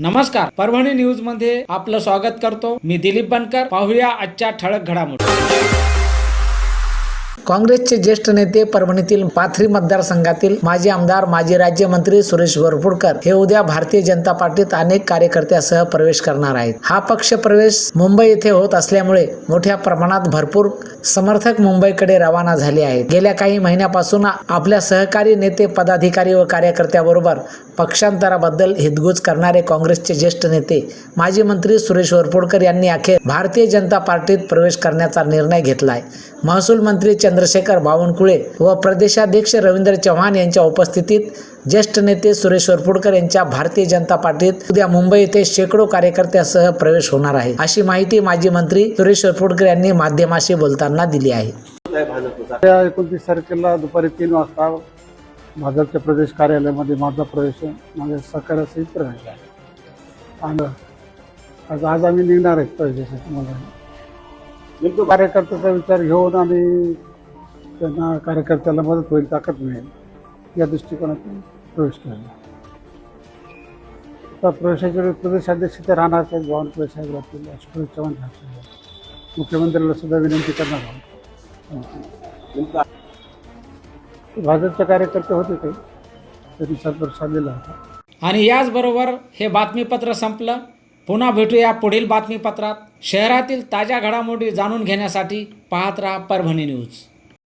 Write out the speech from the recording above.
नमस्कार. परभणी न्यूजमध्ये आपलं स्वागत करतो. मी दिलीप बनकर. पाहूया आजच्या ठळक घडामोडी. काँग्रेसचे ज्येष्ठ नेते परभणीतील पाथरी मतदारसंघातील माजी आमदार माजी राज्यमंत्री सुरेश वरपुडकर हे उद्या भारतीय जनता पार्टीत अनेक कार्यकर्त्यासह प्रवेश करणार आहेत. हा पक्ष प्रवेश मुंबई येथे होत असल्यामुळे मोठ्या प्रमाणात भरपूर समर्थक मुंबईकडे रवाना झाले आहेत. गेल्या काही महिन्यापासून आपल्या सहकारी नेते पदाधिकारी व कार्यकर्त्याबरोबर पक्षांतराबद्दल हितगुज करणारे काँग्रेसचे ज्येष्ठ नेते माजी मंत्री सुरेश वरपुडकर यांनी अखेर भारतीय जनता पार्टीत प्रवेश करण्याचा निर्णय घेतलाय. महसूल मंत्री चंद्रशेखर बावनकुळे व प्रदेशाध्यक्ष रवींद्र चव्हाण यांच्या उपस्थितीत ज्येष्ठ नेते सुरेश वरपुडकर यांच्या भारतीय जनता पार्टीत उद्या मुंबई येथे शेकडो कार्यकर्त्यासह प्रवेश होणार आहे. अशी माहिती माजी मंत्री सुरेश वरपुडकर यांनी माध्यमाशी बोलताना दिली आहे. एकोणतीस तारखेला दुपारी तीन वाजता भाजपच्या प्रदेश कार्यालयामध्ये माझा प्रवेश माझ्या सहकार्यासहित प्रवेश आहे. आणि आज आज आम्ही निघणार आहेत प्रवेशासाठी मला. नेमकं कार्यकर्त्याचा विचार घेऊन आणि त्यांना कार्यकर्त्याला मदत होईल ताकद मिळेल या दृष्टिकोनातून प्रवेश केला. तर प्रवेशाच्या वेळी प्रदेशाध्यक्ष ते राहणार आहेत भवन साहेब राहतील अशोक चव्हाण मुख्यमंत्र्याला सुद्धा विनंती करणार आहोत. भाजपचे कार्यकर्ते होते ते. त्यांनी सदस्य दिला होता. आणि याचबरोबर हे बातमीपत्र संपलं. पुन्हा भेटूया पुढील बातमीपत्रात. शहरातील ताज्या घडामोडी जाणून घेण्यासाठी पाहत राहा परभणी न्यूज.